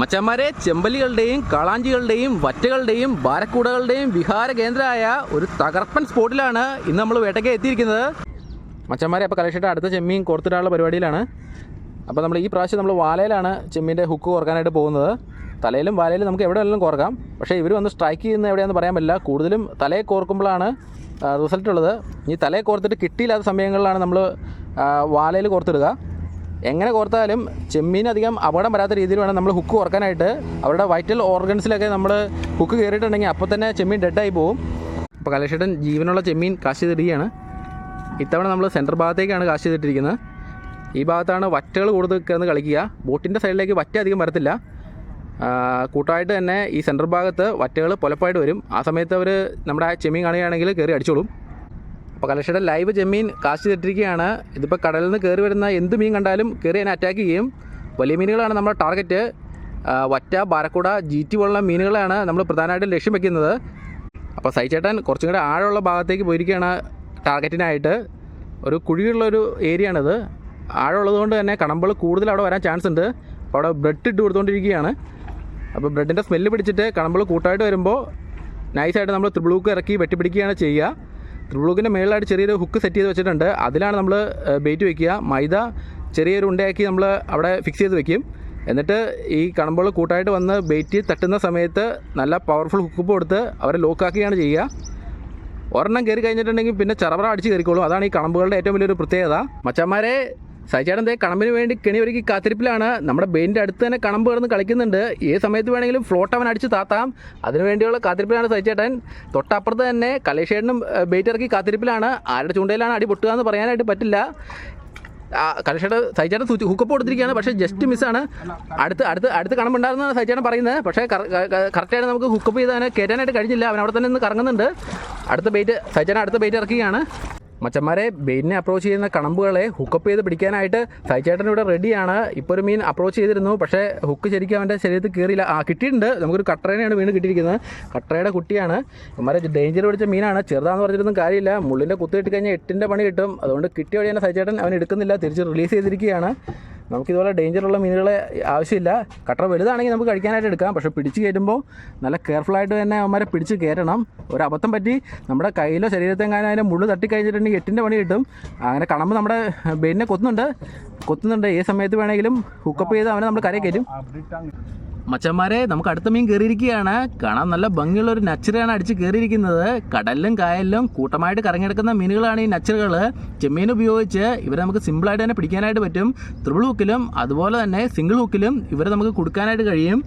മച്ചന്മാരെ ചെമ്പലികളുടെയും കാളാഞ്ചികളുടെയും വറ്റകളുടെയും ബാരക്കൂടകളുടെയും വിഹാര കേന്ദ്രമായ ഒരു തകർപ്പൻ സ്പോട്ടിലാണ് ഇന്ന് നമ്മൾ വേട്ടയ്ക്ക് എത്തിയിരിക്കുന്നത്. മച്ചന്മാരെ അപ്പോൾ കലക്ഷിട്ട് അടുത്ത ചെമ്മീൻ കോർത്തിടാനുള്ള പരിപാടിയിലാണ്. അപ്പോൾ നമ്മൾ ഈ പ്രാവശ്യം നമ്മൾ വാലയിലാണ് ചെമ്മീന്റെ ഹുക്ക് കോർക്കാനായിട്ട് പോകുന്നത്. തലയിലും വാലയിലും നമുക്ക് എവിടെ വേണമെങ്കിലും കോർക്കാം. പക്ഷേ ഇവർ വന്ന് സ്ട്രൈക്ക് ചെയ്യുന്ന എവിടെയാണെന്ന് പറയാൻ പറ്റില്ല. കൂടുതലും തലയെ കോർക്കുമ്പോഴാണ് റിസൾട്ട് ഉള്ളത് ഈ തലയെ കോർത്തിട്ട് കിട്ടിയില്ലാത്ത സമയങ്ങളിലാണ് നമ്മൾ വാലയിൽ കോർത്തിടുക. എങ്ങനെ കോർത്താലും ചെമ്മീൻ അധികം അപകടം വരാത്ത രീതിയിൽ വേണം നമ്മൾ ഹുക്ക് ഓർക്കാനായിട്ട് അവരുടെ വൈറ്റൽ ഓർഗൻസിലൊക്കെ നമ്മൾ ഹുക്ക് കയറിയിട്ടുണ്ടെങ്കിൽ അപ്പോൾ തന്നെ ചെമ്മീൻ ഡെഡായി പോകും അപ്പോൾ കലേഷേട്ടൻ ജീവനുള്ള ചെമ്മീൻ കാശ് ചെയ്തിടുകയാണ് ഇത്തവണ നമ്മൾ സെന്റർ ഭാഗത്തേക്കാണ് കാശ് ചെയ്തിട്ടിരിക്കുന്നത് ഈ ഭാഗത്താണ് വറ്റകൾ കൂടുതൽ കിടന്ന് കളിക്കുക. ബോട്ടിന്റെ സൈഡിലേക്ക് വറ്റ അധികം വരത്തില്ല. കൂട്ടമായിട്ട് തന്നെ ഈ സെന്റർ ഭാഗത്ത് വറ്റകൾ പൊലപ്പായിട്ട് വരും. ആ സമയത്ത് അവർ നമ്മുടെ ആ ചെമ്മീൻ കാണുകയാണെങ്കിൽ കയറി അടിച്ചോളും. അപ്പോൾ കലക്ഷയുടെ ലൈവ് ചെമ്മീൻ കാശ് തെറ്റിരിക്കുകയാണ്. ഇതിപ്പോൾ കടലിൽ നിന്ന് കയറി വരുന്ന എന്ത് മീൻ കണ്ടാലും കയറി അതിനെ അറ്റാക്ക് ചെയ്യും. വലിയ മീനുകളാണ് നമ്മുടെ ടാർഗറ്റ് വറ്റ ബാരക്കൂട ജീറ്റി പോലുള്ള മീനുകളാണ് നമ്മൾ പ്രധാനമായിട്ടും ലക്ഷ്യം വെക്കുന്നത്. അപ്പോൾ സൈച്ചേട്ടൻ കുറച്ചും കൂടെ ആഴമുള്ള ഭാഗത്തേക്ക് പോയിരിക്കുകയാണ് ടാർഗറ്റിനായിട്ട് ഒരു കുഴിയുള്ളൊരു ഏരിയ ആണിത്. ആഴമുള്ളതുകൊണ്ട് തന്നെ കണമ്പൾ കൂടുതൽ അവിടെ വരാൻ ചാൻസ് ഉണ്ട്. അപ്പോൾ അവിടെ ബ്രെഡ് ഇട്ട് കൊടുത്തുകൊണ്ടിരിക്കുകയാണ് അപ്പോൾ ബ്രെഡിന്റെ സ്മെല്ല് പിടിച്ചിട്ട് കണമ്പൾ കൂട്ടായിട്ട് വരുമ്പോൾ നൈസായിട്ട് നമ്മൾ ത്രിബ്ലൂക്ക് ഇറക്കി വെട്ടിപ്പിടിക്കുകയാണ് ചെയ്യുക. ത്രിബിളൂക്കിന്റെ മേളിലായിട്ട് ചെറിയൊരു ഹുക്ക് സെറ്റ് ചെയ്ത് വെച്ചിട്ടുണ്ട്. അതിലാണ് നമ്മൾ ബെയ്റ്റ് വെക്കുക. മൈദ ചെറിയൊരു ഉണ്ടയാക്കി നമ്മൾ അവിടെ ഫിക്സ് ചെയ്ത് വെക്കും. എന്നിട്ട് ഈ കണമ്പോൾ കൂട്ടായിട്ട് വന്ന് ബെയ്റ്റ് തട്ടുന്ന സമയത്ത് നല്ല പവർഫുൾ ഹുക്ക് കൊടുത്ത് അവരെ ലോക്കാക്കുകയാണ് ചെയ്യുക. ഒരെണ്ണം കയറി കഴിഞ്ഞിട്ടുണ്ടെങ്കിൽ പിന്നെ ചറവറ അടിച്ച് കയറിക്കോളും അതാണ് ഈ കണമ്പുകളുടെ ഏറ്റവും വലിയൊരു പ്രത്യേകത. മച്ചന്മാരെ സൈചേട്ടൻ ദേ കണമ്പിന് വേണ്ടി കെണി ഒരുക്കി കാത്തിരിപ്പിലാണ്. നമ്മുടെ ബെയിന്റെ അടുത്ത് തന്നെ കണമ്പ് കിടന്ന് കളിക്കുന്നുണ്ട്. ഏത് സമയത്ത് വേണമെങ്കിലും ഫ്ലോട്ട് അവൻ അടിച്ച് താത്താം. അതിനു വേണ്ടിയുള്ള കാത്തിരിപ്പിലാണ് സഹിച്ചേട്ടൻ. തൊട്ടപ്പുറത്ത് തന്നെ കലേഷേട്ടനും ബെയിറ്റ് ഇറക്കി കാത്തിരിപ്പിലാണ്. ആരുടെ ചൂണ്ടയിലാണ് അടി പൊട്ടുക എന്ന് പറയാനായിട്ട് പറ്റില്ല. കലക്ഷയുടെ സൈചേട്ടൻ ഹുക്കപ്പ് കൊടുത്തിരിക്കുകയാണ്. പക്ഷേ ജസ്റ്റ് മിസ്സാണ് അടുത്ത് അടുത്ത് അടുത്ത് കണമ്പുണ്ടായിരുന്നു സൈചേട്ടൻ പറയുന്നത്. പക്ഷേ കറക്റ്റായിട്ട് നമുക്ക് ഹുക്കപ്പ് ചെയ്ത് അവനെ കയറ്റാനായിട്ട് കഴിഞ്ഞില്ല. അവൻ അവിടെ തന്നെ നിന്ന് കറങ്ങുന്നുണ്ട്. അടുത്ത ബെയ്റ്റ് സൈചേട്ടൻ അടുത്ത ബെയ്റ്റ് ഇറക്കുകയാണ്. മച്ചന്മാരെ ബെയിനെ അപ്രോച്ച് ചെയ്യുന്ന കണമ്പുകളെ ഹുക്കപ്പ് ചെയ്ത് പിടിക്കാനായിട്ട് സൈചേട്ടൻ ഇവിടെ റെഡിയാണ് ഇപ്പോൾ ഒരു മീൻ അപ്രോച്ച് ചെയ്തിരുന്നു പക്ഷേ ഹുക്ക് ശരിക്കും അവന്റെ ശരീരത്തിൽ കയറിയില്ല ആ കിട്ടിയിട്ടുണ്ട്. നമുക്കൊരു കട്ടറേനെയാണ് വീണ് കിട്ടിയിരിക്കുന്നത്. കട്ടറയുടെ കുട്ടിയാണ്. ഇവന്മാരെ ഡേഞ്ചർ പിടിച്ച മീനാണ്. ചെറുതാന്ന് പറഞ്ഞിട്ടൊന്നും കാര്യമില്ല. മുള്ളിന്റെ കുത്തി കിട്ടി കഴിഞ്ഞാൽ എട്ടിന്റെ പണി കിട്ടും. അതുകൊണ്ട് കിട്ടിയ വഴി തന്നെ സൈചേട്ടൻ അവൻ എടുക്കുന്നില്ല. തിരിച്ച് റിലീസ് ചെയ്തിരിക്കുകയാണ്. നമുക്കിതുപോലെ ഡേഞ്ചറുള്ള മീനുകളെ ആവശ്യമില്ല. കട്ടർ വലുതാണെങ്കിൽ നമുക്ക് കഴിക്കാനായിട്ട് എടുക്കാം. പക്ഷേ പിടിച്ച് കയറ്റുമ്പോൾ നല്ല കെയർഫുള്ളായിട്ട് തന്നെ അവന്മാരെ പിടിച്ച് കയറ്റണം. ഒരു അബദ്ധം പറ്റി നമ്മുടെ കയ്യിലോ ശരീരത്തെങ്ങാനും അതിന്റെ മുള്ളു തട്ടിക്കഴിഞ്ഞിട്ടുണ്ടെങ്കിൽ എട്ടിന്റെ പണി കിട്ടും. അങ്ങനെ കണമ്പ് നമ്മുടെ ബെയിനെ കൊത്തുന്നുണ്ട്. കൊത്തുന്നുണ്ട്. ഏത് സമയത്ത് വേണമെങ്കിലും ഹുക്കപ്പ് ചെയ്ത് അവനെ നമ്മൾ കരയിൽ കയറ്റും. മച്ചന്മാരെ നമുക്ക് അടുത്ത മീൻ കയറിയിരിക്കുകയാണ് കാണാൻ നല്ല ഭംഗിയുള്ള ഒരു നച്ചറയാണ് അടിച്ച് കയറിയിരിക്കുന്നത് കടലിലും കായലിലും കൂട്ടമായിട്ട് കറങ്ങിയെടുക്കുന്ന മീനുകളാണ് ഈ നച്ചറുകൾ ചെമ്മീൻ ഉപയോഗിച്ച് ഇവരെ നമുക്ക് സിമ്പിളായിട്ട് തന്നെ പിടിക്കാനായിട്ട് പറ്റും. ത്രിബിൾ ഹുക്കിലും അതുപോലെ തന്നെ സിംഗിൾ ഹുക്കിലും ഇവരെ നമുക്ക് കൊടുക്കാനായിട്ട് കഴിയും.